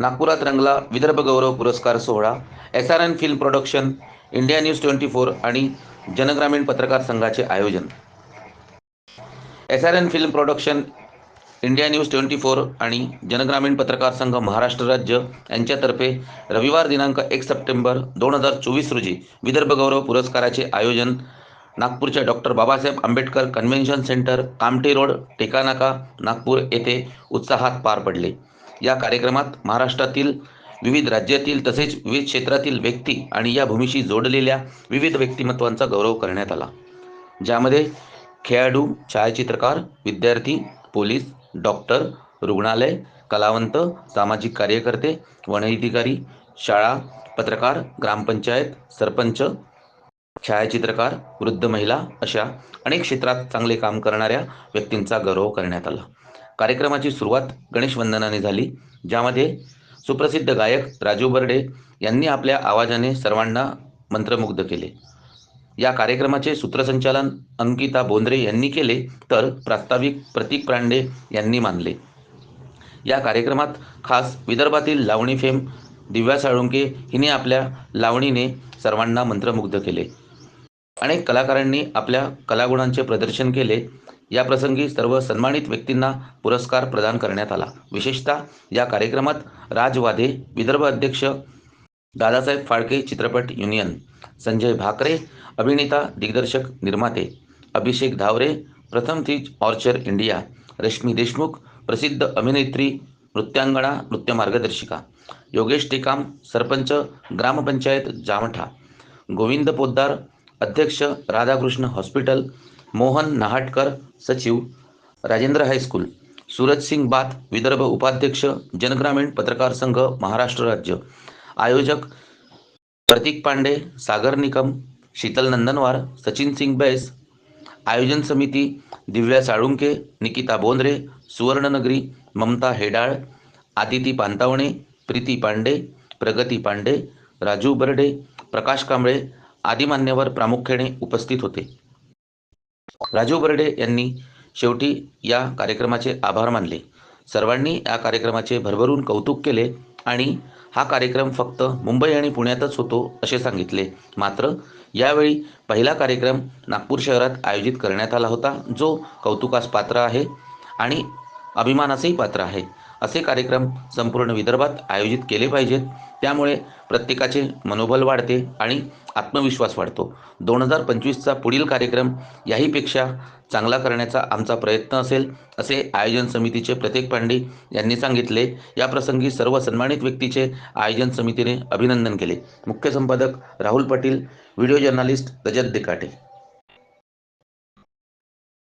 नागपुरात रंगला विदर्भ गौरव पुरस्कार सोहळा S R N film production India news twenty four आणि जनग्रामीण पत्रकार संघाचे आयोजन. S R N film production India news twenty four आणि जनग्रामीण पत्रकार संघ महाराष्ट्र राज्य यांच्यातर्फे रविवार दिनांक एक सप्टेंबर दोन हजार चोवीस रोजी विदर्भ गौरव पुरस्काराचे आयोजन नागपूरच्या doctor Babasaheb Ambedkar convention centre Kamthi road Tekanaka Nagpur येथे उत्साहात पार पडले. या कार्यक्रमात महाराष्ट्रातील विविध राज्यातील तसेच विविध क्षेत्रातील व्यक्ती आणि या भूमीशी जोडलेल्या विविध व्यक्तिमत्वांचा गौरव करण्यात आला. ज्यामध्ये खेळाडू छायाचित्रकार विद्यार्थी पोलीस डॉक्टर रुग्णालय कलावंत सामाजिक कार्यकर्ते वनअधिकारी शाळा पत्रकार ग्रामपंचायत सरपंच छायाचित्रकार वृद्ध महिला अशा अनेक क्षेत्रात चांगले काम करणाऱ्या व्यक्तींचा गौरव करण्यात आला. कार्यक्रमाची सुरुवात गणेश वंदनाने झाली ज्यामध्ये सुप्रसिद्ध गायक राजू बर्डे यांनी आपल्या आवाजाने सर्वांना मंत्रमुग्ध केले. या कार्यक्रमाचे सूत्रसंचालन अंकिता बोंद्रे यांनी केले तर प्रास्ताविक प्रतीक प्रांडे यांनी मानले. या कार्यक्रमात खास विदर्भातील लावणी फेम दिव्या साळुंके हिने आपल्या लावणीने सर्वांना मंत्रमुग्ध केले. अनेक कलाकारांनी आपल्या कलागुणांचे प्रदर्शन केले या प्रसंगी सर्व सन्मानित व्यक्तींना पुरस्कार प्रदान करण्यात आला. विशेषतः या कार्यक्रमात राजवादे विदर्भ अध्यक्ष दादासाहेब फाळके चित्रपट युनियन संजय भाकरे अभिनेता दिग्दर्शक निर्माते अभिषेक धावरे प्रथम तीज ऑर्चर इंडिया रश्मी देशमुख प्रसिद्ध अभिनेत्री नृत्यांगणा नृत्य मार्गदर्शिका योगेश टेकाम सरपंच ग्रामपंचायत जामठा गोविंद पोद्दार अध्यक्ष राधाकृष्ण हॉस्पिटल मोहन नहाटकर सचिव राजेंद्र हायस्कूल सूरज सिंग बात विदर्भ उपाध्यक्ष जनग्रामीण पत्रकार संघ महाराष्ट्र राज्य. आयोजक प्रतीक पांडे सागर निकम शीतल नंदनवार सचिन सिंग बैस. आयोजन समिती दिव्या साळुंके निकिता बोंद्रे सुवर्णनगरी ममता हेडाळ आदिती पांतावणे प्रीती पांडे प्रगती पांडे राजू बर्डे प्रकाश कांबळे आदी मान्यवर प्रामुख्याने उपस्थित होते. राजू बर्डे यांनी शेवटी या कार्यक्रमाचे आभार मानले. सर्वांनी या कार्यक्रमाचे भरभरून कौतुक केले आणि हा कार्यक्रम फक्त मुंबई आणि पुण्यातच होतो असे सांगितले. मात्र यावेळी पहिला कार्यक्रम नागपूर शहरात आयोजित करण्यात आला होता जो कौतुकास पात्र आहे आणि अभिमानाचेही पात्र आहे. असे कार्यक्रम संपूर्ण विदर्भात आयोजित केले पाहिजेत. त्यामुळे प्रत्येकाचे मनोबल वाढते आणि आत्मविश्वास वाढतो. दोन हजार पंचवीसचा पुढील कार्यक्रम याहीपेक्षा चांगला करण्याचा आमचा प्रयत्न असेल असे आयोजन समितीचे प्रत्येक पांडे यांनी सांगितले. या प्रसंगी सर्व सन्मानित व्यक्तीचे आयोजन समितीने अभिनंदन केले. मुख्य संपादक राहुल पाटील व्हिडिओ जर्नालिस्ट रजत देकाटे.